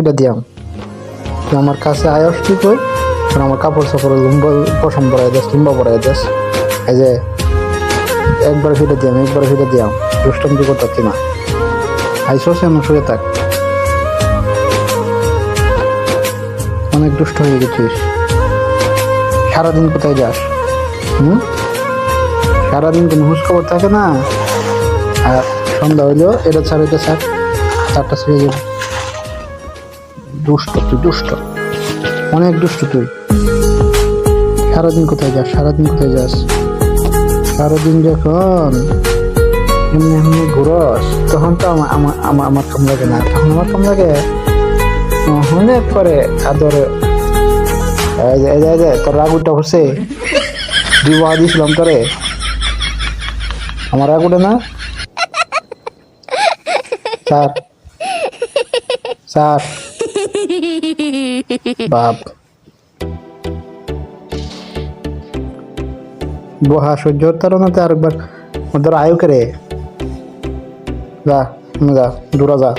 এটা দিয়াম। আমার কাছে তুই কই? আর আমার কাপড় সাপড় লুম্বা পশম পরাই দেস লুম্বা পরাই দেস এই যে, একবার ফিরে দিয়াম, একবার ফিরে দিয়াম। দুষ্টম তুই করতে না। আইসোস এমন শুয়ে থাক। অনেক দুষ্ট হয়ে গেছিস। সারাদিন কোথায় যাস? হুম? সারাদিন কোনো হুশ খবর থাকে না? আর সন্ধ্যা হইল, এটা ছাড় এটা ছাড় চারটা ছেড়ে যাবে দুষ্ট, তুই দুষ্ট। অনেক দুষ্ট তুই। সারাদিন কোথায় যাস? সারাদিন কোথায় যাস? সারাদিন যখন এমনি এমনি ঘুরস, তখন তো আমার আমার আমার কম লাগে না। তখন আমার কম লাগে অনেক পরে আদরে। তোর রাগ উঠটা হচ্ছে বিবাহ দিয়েছিলাম তোরে। আমার রাগ উঠে না? স্যার স্যার বাপ। বহা সহ্য তার না তো আরেকবার ওদের আয়ু করে যা যা, দূরা যা।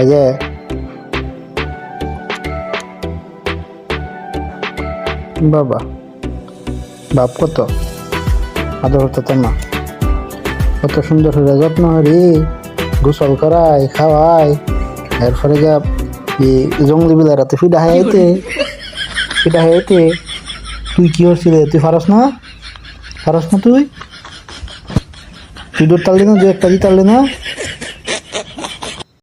এই যে। বাবা, বাপ কত? আদর হতো তো না। কত সুন্দর হয়ে যত্ন হরি গোসল করাই, খাওয়াই। এরপরে যা জঙ্গলি বিলারাতে ফিডা হাইতে ফিডা হাইতে তুই কি হচ্ছিলে তুই পারস না? পারস না তুই? তুই দূর তাললি না, দু একটা তাললি না।